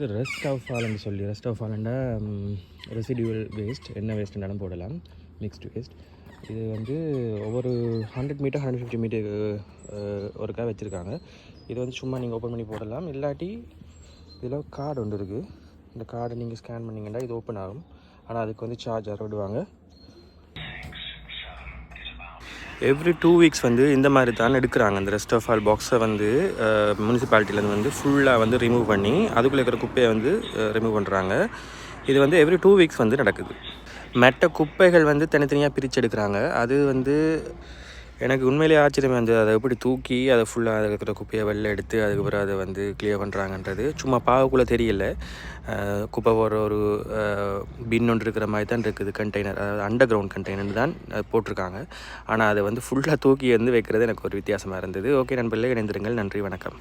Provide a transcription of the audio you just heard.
இது rest of ஆலண்ட் சொல்லி ரெஸ்ட் ஆஃப் ஃபாலண்டா ரெசிடியூவல் வேஸ்ட் என்ன வேஸ்ட்னாலும் போடலாம். மிக்ஸ்டு வேஸ்ட் இது வந்து ஒவ்வொரு hundred metre hundred fifty metre ஒருக்கா வச்சுருக்காங்க. இது வந்து சும்மா நீங்கள் ஓப்பன் பண்ணி போடலாம். இல்லாட்டி இதில் கார்டு ஒன்று இருக்குது இந்த கார்டை நீங்கள் ஸ்கேன் பண்ணிங்கன்னா இது ஓப்பன் ஆகும். ஆனால் அதுக்கு வந்து சார்ஜ் விடுவாங்க. எவ்ரி டூ வீக்ஸ் வந்து இந்த மாதிரி தான் எடுக்கிறாங்க. அந்த ரெஸ்ட் ஆஃப் ஆல் பாக்ஸை வந்து முனிசிபாலிட்டிலேருந்து வந்து ஃபுல்லாக வந்து ரிமூவ் பண்ணி அதுக்குள்ளே இருக்கிற குப்பையை வந்து ரிமூவ் பண்ணுறாங்க இது வந்து எவ்ரி டூ வீக்ஸ் வந்து நடக்குது. மெட்ட குப்பைகள் வந்து தனித்தனியாக பிரித்து எடுக்கிறாங்க. அது வந்து எனக்கு உண்மையிலேயே ஆச்சரியமாக இருந்தது அதை எப்படி தூக்கி அதை ஃபுல்லாக அதில் இருக்கிற குப்பையை வெளில எடுத்து அதுக்கப்புறம் அதை வந்து கிளியர் பண்ணுறாங்கன்றது சும்மா பாவக்குள்ளே தெரியல. குப்பை போடுற ஒரு பின் ஒன்று இருக்கிற மாதிரி தான் இருக்குது கண்டெய்னர் அதாவது அண்டர் கிரவுண்ட் கண்டெய்னர் தான் போட்டிருக்காங்க. ஆனால் அதை வந்து ஃபுல்லாக தூக்கி வந்து வைக்கிறது எனக்கு ஒரு வித்தியாசமாக இருந்தது. ஓகே நண்பர்களே இணைந்திருங்கள். நன்றி வணக்கம்.